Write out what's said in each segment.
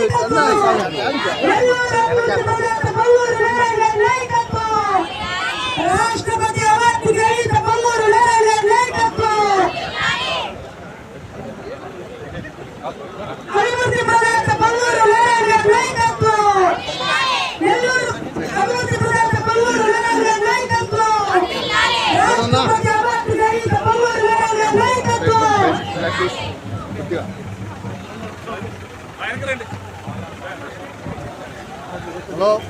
ơi, đánh ơi, sao nhà chán vậy? 하다가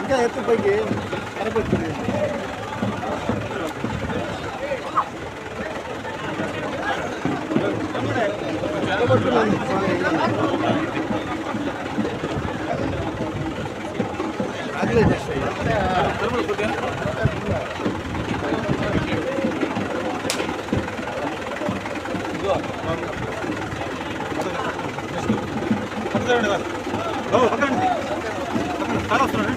ఇంకా ఎత్తు పైకి కనపడుతుంది కూర్చోండి కాదు పక్కన చాలా వస్తున్నాడు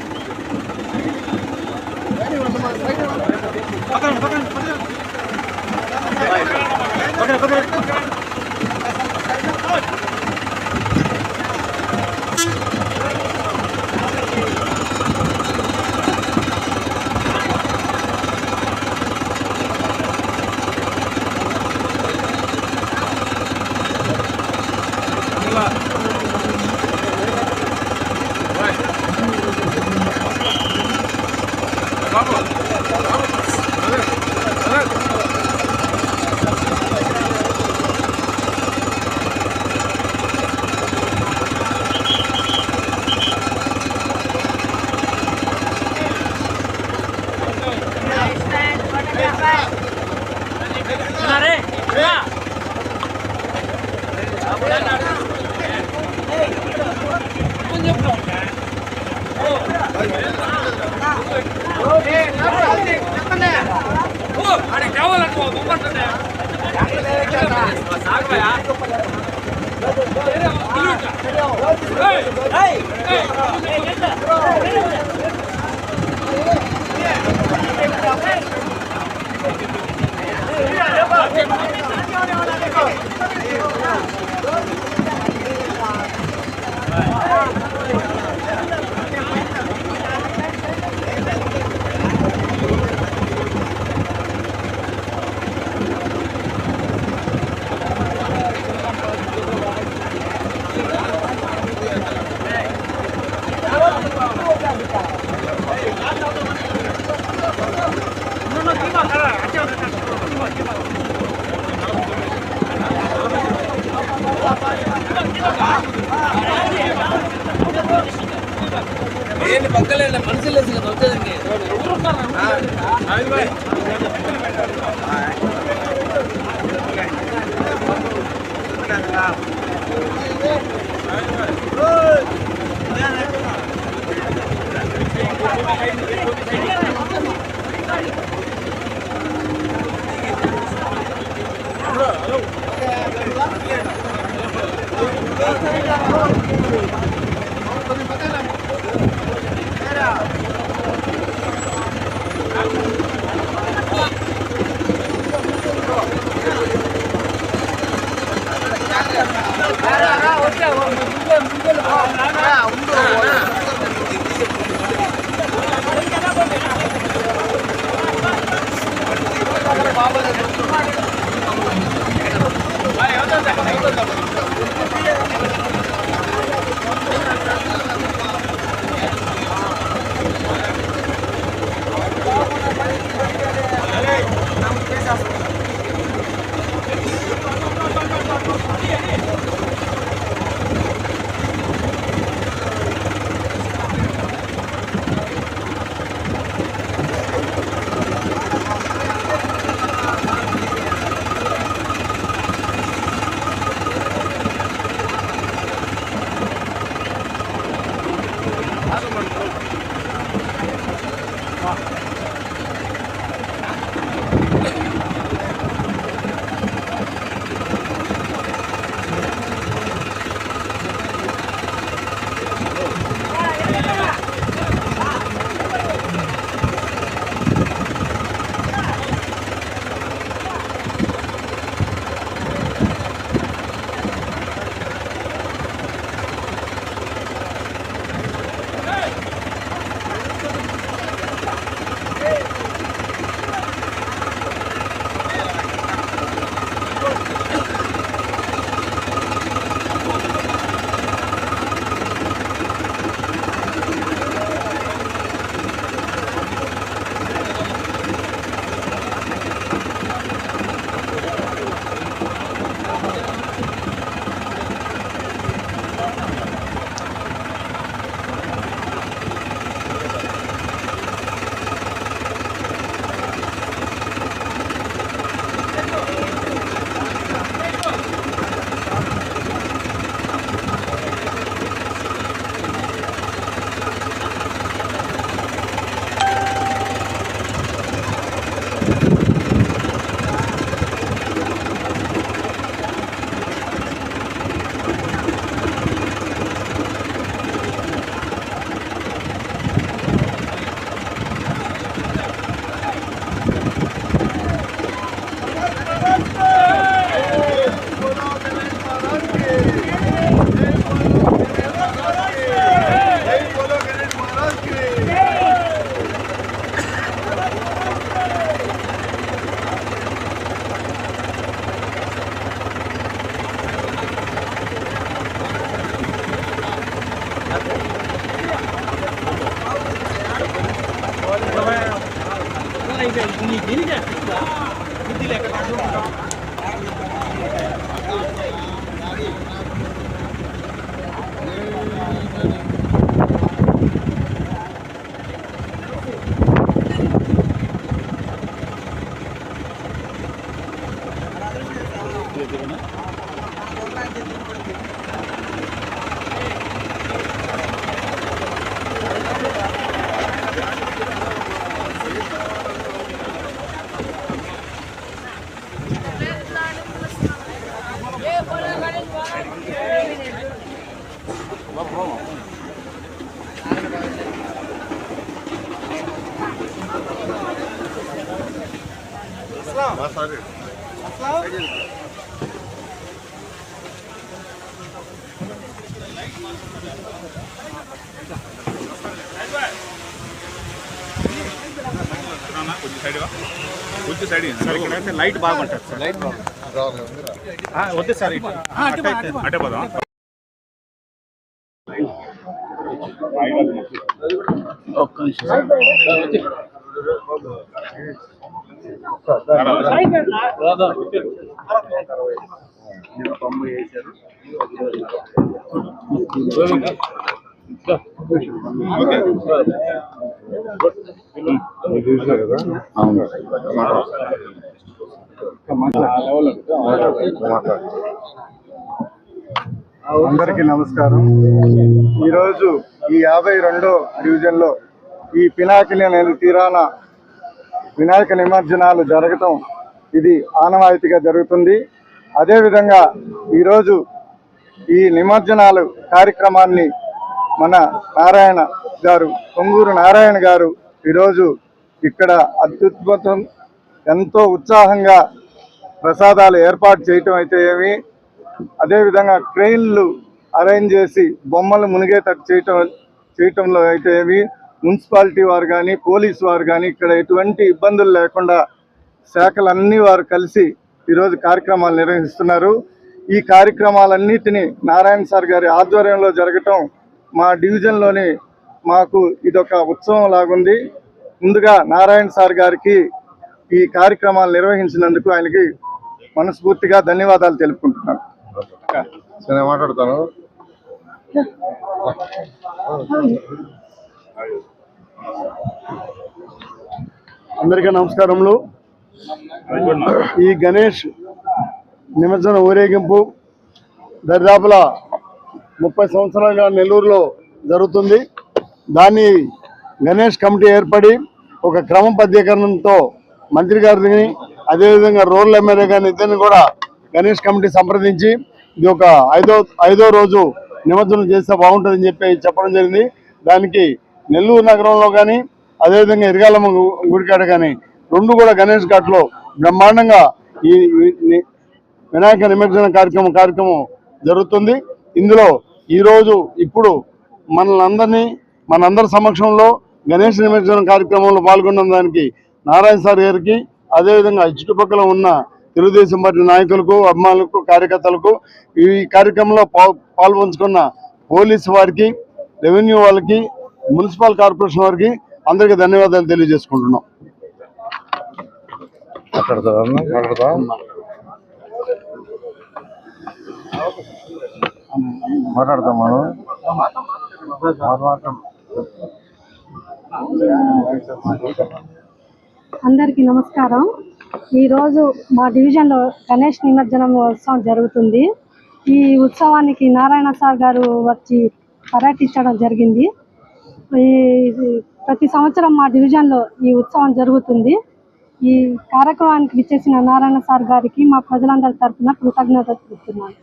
లైట్ బాగుంటుంది సార్. లైట్ వద్దు సార్ ఇటు. అటే పోదాం. అందరికీ నమస్కారం. ఈరోజు ఈ యాభై రెండో డివిజన్లో ఈ పినాకిని అనేది తీరాన వినాయక నిమజ్జనాలు జరగటం ఇది ఆనవాయితీగా జరుగుతుంది. అదేవిధంగా ఈరోజు ఈ నిమజ్జనాలు కార్యక్రమాన్ని మన నారాయణ గారు పొంగూరు నారాయణ గారు ఈరోజు ఇక్కడ అత్యుద్భుతం ఎంతో ఉత్సాహంగా ప్రసాదాలు ఏర్పాటు చేయటం అయితే ఏమి అదేవిధంగా ట్రైన్లు అరేంజ్ చేసి బొమ్మలు మునిగేటట్టు చేయటం చేయటంలో అయితే ఏమి మున్సిపాలిటీ వారు కానీ పోలీసు వారు కానీ ఇక్కడ ఎటువంటి ఇబ్బందులు లేకుండా శాఖలన్నీ వారు కలిసి ఈరోజు కార్యక్రమాలు నిర్వహిస్తున్నారు. ఈ కార్యక్రమాలన్నిటినీ నారాయణ సార్ గారి ఆధ్వర్యంలో జరగటం మా డివిజన్లోని మాకు ఇదొక ఉత్సవం లాగుంది. ముందుగా నారాయణ సార్ గారికి ఈ కార్యక్రమాలు నిర్వహించినందుకు ఆయనకి మనస్ఫూర్తిగా ధన్యవాదాలు తెలుపుకుంటున్నాను. నేను మాట్లాడతాను. అందరికీ నమస్కారములు. ఈ గణేష్ నిమజ్జన ఊరేగింపు దరిదాపుల ముప్పై సంవత్సరాలుగా నెల్లూరులో జరుగుతుంది. దాన్ని గణేష్ కమిటీ ఏర్పడి ఒక క్రమ మంత్రి గారిని అదేవిధంగా రూరల్ ఎమ్మెల్యే గారిని ఇద్దరిని కూడా గణేష్ కమిటీ సంప్రదించి ఇది ఒక ఐదో ఐదో రోజు నిమజ్జనం చేస్తే బాగుంటుందని చెప్పి చెప్పడం జరిగింది. దానికి నెల్లూరు నగరంలో కానీ అదేవిధంగా ఇరగాలమ్మ గుడికాడ కానీ రెండు కూడా గణేష్ ఘాట్లో బ్రహ్మాండంగా ఈ వినాయక నిమజ్జన కార్యక్రమం కార్యక్రమం జరుగుతుంది. ఇందులో ఈరోజు ఇప్పుడు మనల్ని అందరినీ మనందరి సమక్షంలో గణేష్ నిమజ్జనం కార్యక్రమంలో పాల్గొన్న దానికి నారాయణ సార్ గారికి అదేవిధంగా చుట్టుపక్కల ఉన్న తెలుగుదేశం పార్టీ నాయకులకు అభిమానులకు కార్యకర్తలకు ఈ కార్యక్రమంలో పాల్పంచుకున్న పోలీసు వారికి రెవెన్యూ వాళ్ళకి మున్సిపల్ కార్పొరేషన్ వారికి అందరికీ ధన్యవాదాలు తెలియజేసుకుంటున్నాం. మాట్లాడతాం మనం. మాట్లాడతాం అందరికీ నమస్కారం. ఈరోజు మా డివిజన్లో గణేష్ నిమజ్జనం ఉత్సవం జరుగుతుంది. ఈ ఉత్సవానికి నారాయణ సార్ గారు వచ్చి పర్యటించడం జరిగింది. ఈ ప్రతి సంవత్సరం మా డివిజన్లో ఈ ఉత్సవం జరుగుతుంది. ఈ కార్యక్రమానికి విచ్చేసిన నారాయణ సార్ గారికి మా ప్రజలందరి తరఫున కృతజ్ఞత చెప్తున్నాను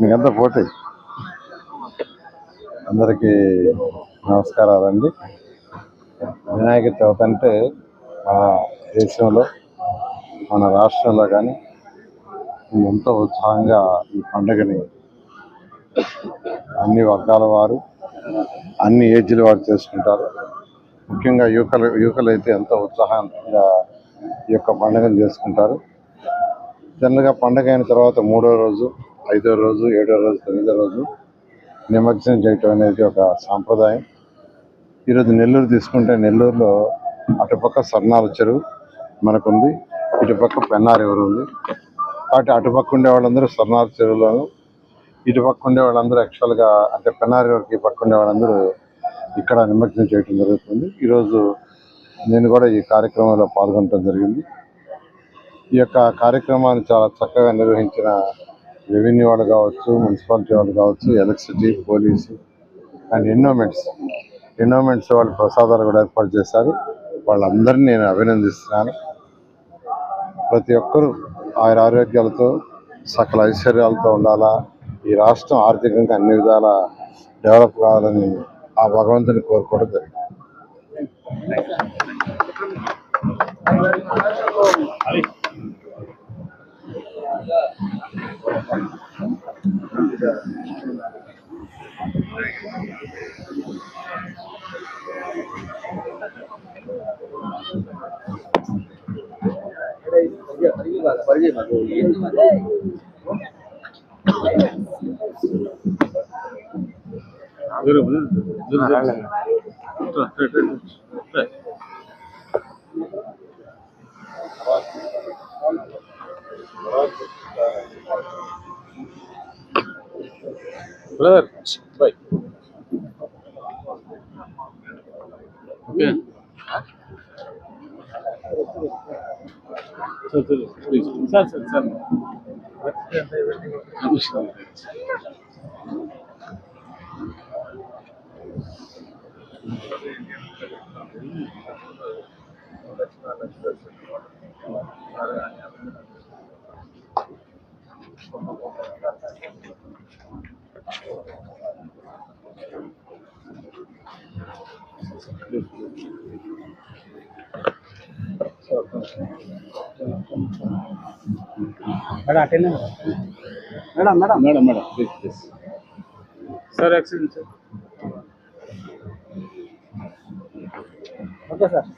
మీకంతా పోతాయి అందరికీ నమస్కారాలండి. వినాయక చవితి అంటే మన దేశంలో మన రాష్ట్రంలో కానీ ఎంతో ఉత్సాహంగా ఈ పండుగని అన్ని వర్గాల వారు అన్ని ఏజ్ల వారు చేసుకుంటారు. ముఖ్యంగా యువకులు యువకులు అయితే ఎంతో ఉత్సాహంగా ఈ యొక్క పండుగను చేసుకుంటారు. జనరల్గా పండుగ అయిన తర్వాత మూడో రోజు ఐదో రోజు ఏడో రోజు తొమ్మిదో రోజు నిమజ్జనం చేయటం అనేది ఒక సాంప్రదాయం. ఈరోజు నెల్లూరు తీసుకుంటే నెల్లూరులో అటుపక్క సర్నాల చెరువు మనకుంది ఇటుపక్క పెన్నార్ ఎవరు ఉంది. కాబట్టి అటుపక్క ఉండే వాళ్ళందరూ సర్నాల చెరువులోను ఇటుపక్క ఉండే వాళ్ళందరూ యాక్చువల్గా అంటే పెన్నార్ ఎవరికి పక్క ఉండే వాళ్ళందరూ ఇక్కడ నిమజ్జనం చేయటం జరుగుతుంది. ఈరోజు నేను కూడా ఈ కార్యక్రమంలో పాల్గొనడం జరిగింది. ఈ యొక్క కార్యక్రమాన్ని చాలా చక్కగా నిర్వహించిన రెవెన్యూ వాళ్ళు కావచ్చు మున్సిపాలిటీ వాళ్ళు కావచ్చు electricity police and endowments. Endowments వాళ్ళు ప్రసాదాలు కూడా ఏర్పాటు చేశారు. వాళ్ళందరినీ నేను అభినందిస్తున్నాను. ప్రతి ఒక్కరూ ఆయన ఆరోగ్యాలతో సకల ఐశ్వర్యాలతో ఉండాలా. ఈ రాష్ట్రం ఆర్థికంగా అన్ని విధాల డెవలప్ కావాలని ఆ భగవంతుని కోరుకోవడం జరిగింది. పరిచయం పరిచయం brother bye okay sir sir please sir sir sir madam madam madam. Madam please please sir accident sir. Okay sir.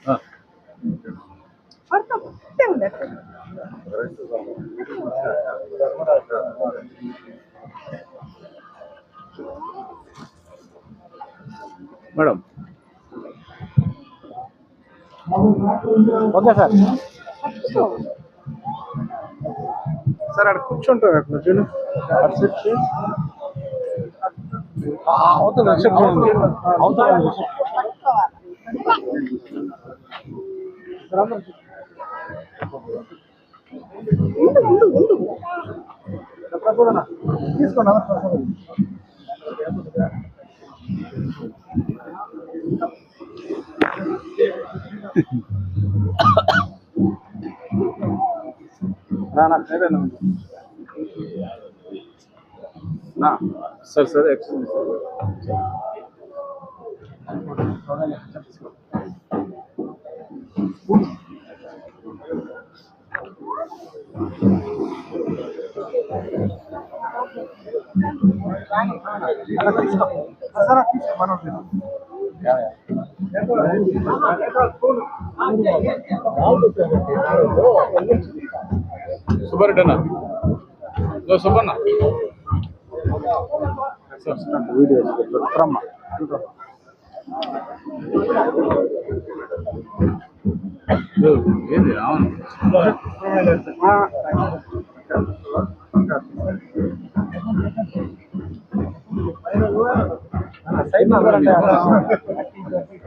Madam okay sir. Sir అక్కడ కూర్చుంటారు అక్కడ చూడు రిసెప్షన్. ఉంది రిసెప్షన్. తీసుకోండి నా సార్ సార్ యాక్సిడెంట్ సార్ తీసుకో సుబ్బారెడ్డి అన్న సుబ్బన్న. వీడియో ఏది? అవును. సైడ్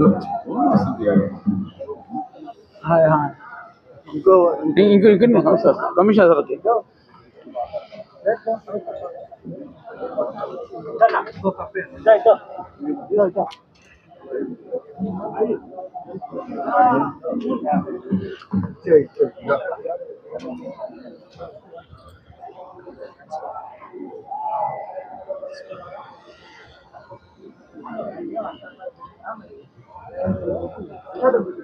పక్కన నిల్లు. ఇంకో ఇంకో ఇక్కడ సార్ 多分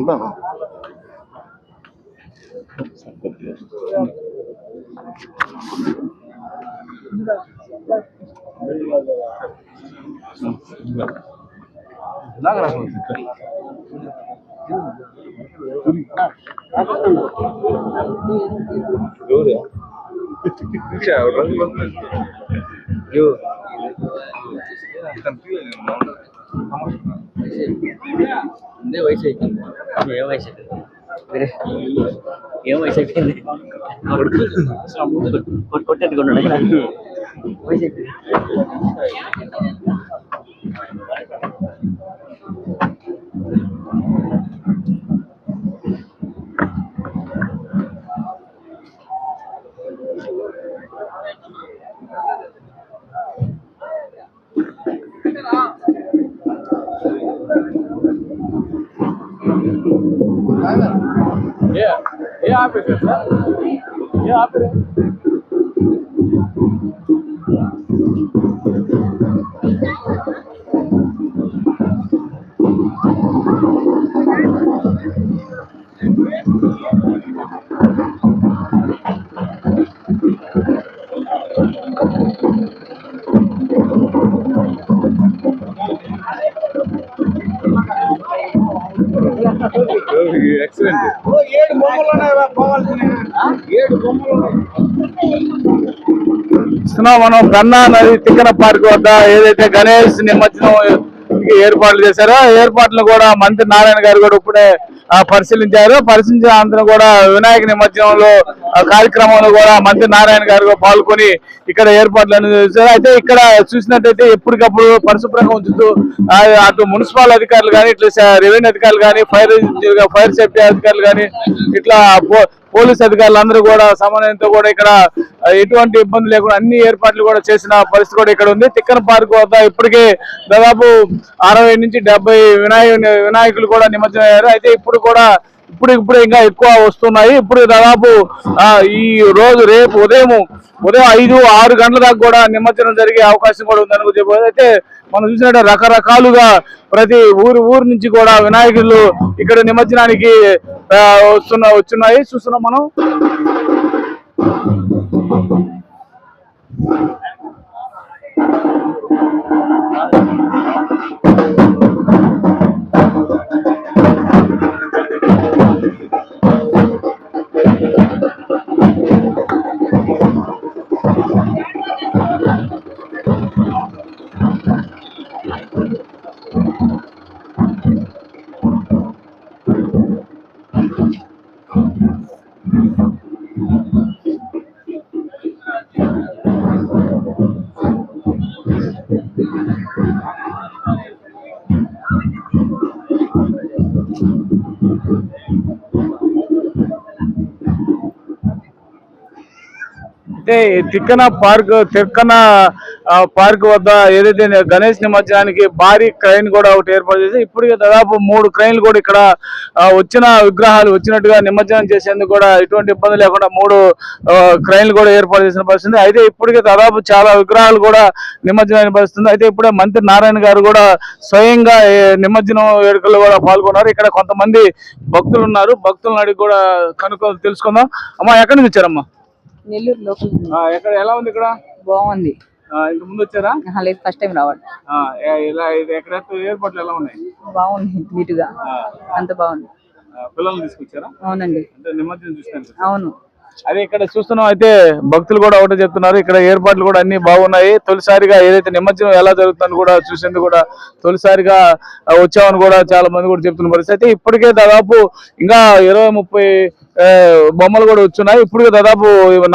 kembang. Sampai ముందే వయసు అయిపోయింది ఏం వయసు అయిపోయింది వేరే ఏం వయసు అయిపోయింది కొట్టు- కొట్టేట్టుకున్నాడు వయసు అయిపోయింది Yeah. Yeah, आप इधर सर. Yeah, आप इधर. చూస్తున్నాం మనం పెన్నా నది తిక్కన పార్క్ వద్ద ఏదైతే గణేష్ నిమజ్జనం ఏర్పాట్లు చేశారో ఏర్పాట్లు కూడా మంత్రి నారాయణ గారు కూడా ఇప్పుడే పరిశీలించారు. పరిశీలించిన అనంతరం కూడా వినాయక నిమజ్జనంలో కార్యక్రమంలో కూడా మంత్రి నారాయణ గారు కూడా పాల్గొని ఇక్కడ ఏర్పాట్లు చేశారు. అయితే ఇక్కడ చూసినట్టయితే ఎప్పటికప్పుడు పరిశుభ్రంగా ఉంచుతూ అటు మున్సిపల్ అధికారులు కానీ ఇట్లా రెవెన్యూ అధికారులు కానీ ఫైర్ ఫైర్ సేఫ్టీ అధికారులు కానీ ఇట్లా పోలీస్ అధికారులు అందరూ కూడా సమన్వయంతో కూడా ఇక్కడ ఎటువంటి ఇబ్బంది లేకుండా అన్ని ఏర్పాట్లు కూడా చేసిన పరిస్థితి కూడా ఇక్కడ ఉంది. తిక్కన పార్క్ వద్ద ఇప్పటికే దాదాపు అరవై నుంచి డెబ్బై వినాయ వినాయకులు కూడా నిమజ్జనం అయ్యారు. అయితే ఇప్పుడు కూడా ఇప్పుడు ఇప్పుడు ఇంకా ఎక్కువ వస్తున్నాయి. ఇప్పుడు దాదాపు ఈ రోజు రేపు ఉదయం ఉదయం ఐదు ఆరు గంటల దాకా కూడా నిమజ్జనం జరిగే అవకాశం కూడా ఉందని చెప్పి అయితే మనం చూసినట్టు రకరకాలుగా ప్రతి ఊరు ఊరు నుంచి కూడా వినాయకులు ఇక్కడ నిమజ్జనానికి వస్తున్న వచ్చున్నాయి చూస్తున్నాం మనం. అంటే తిక్కన పార్క్ తిక్కన పార్క్ వద్ద ఏదైతే గణేష్ నిమజ్జనానికి భారీ క్రైన్ కూడా ఒకటి ఏర్పాటు చేసి ఇప్పటికే దాదాపు మూడు క్రైన్లు కూడా ఇక్కడ వచ్చిన విగ్రహాలు వచ్చినట్టుగా నిమజ్జనం చేసేందుకు కూడా ఎటువంటి ఇబ్బంది లేకుండా మూడు క్రైన్లు కూడా ఏర్పాటు చేసిన పరిస్థితి అయితే ఇప్పటికే దాదాపు చాలా విగ్రహాలు కూడా నిమజ్జనమైన పరిస్థితి అయితే ఇప్పుడే మంత్రి నారాయణ గారు కూడా స్వయంగా నిమజ్జనం వేడుకల్లో కూడా పాల్గొన్నారు. ఇక్కడ కొంతమంది భక్తులు ఉన్నారు. భక్తులను అడిగి కూడా కనుక్కో తెలుసుకుందాం. అమ్మా ఎక్కడి నుంచి వచ్చారమ్మా? నెల్లూరు లోకల్ ఆ, ఎక్కడ ఎలా ఉంది ఇక్కడ? బాగుంది. ఆ, ఇంత ముందు వచ్చారా? లేదు ఫస్ట్ టైం రావాలి. ఇలా ఎక్కడ ఎయిర్పోర్ట్లు ఎలా ఉన్నాయి? బాగుంది నీట్గా అంత బాగుంది. పిల్లల్ని తీసుకొచ్చారా? అవునండి. అంటే నిమజ్జనం చూసినాను అవును. అదే ఇక్కడ చూస్తున్నాం అయితే భక్తులు కూడా ఒకటే చెప్తున్నారు. ఇక్కడ ఏర్పాట్లు కూడా అన్ని బాగున్నాయి. తొలిసారిగా ఏదైతే నిమజ్జనం ఎలా జరుగుతుందని కూడా చూసేందుకు కూడా తొలిసారిగా వచ్చామని కూడా చాలా మంది కూడా చెప్తున్న పరిస్థితి. అయితే ఇప్పటికే దాదాపు ఇంకా ఇరవై ముప్పై బొమ్మలు కూడా వచ్చున్నాయి. ఇప్పటికే దాదాపు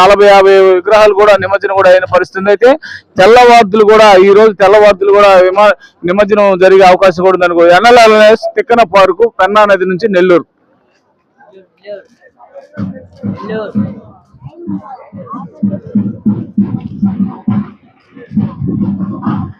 నలభై యాభై విగ్రహాలు కూడా నిమజ్జనం కూడా అయిన పరిస్థితి అయితే తెల్లవార్దులు కూడా ఈ రోజు తెల్లవార్దులు కూడా విమా నిమజ్జనం జరిగే అవకాశం కూడా ఉందని ఎన్ఎల్ఎల్ఎస్ తిక్కన పార్కు పెన్నా నది నుంచి నెల్లూరు. Look. No.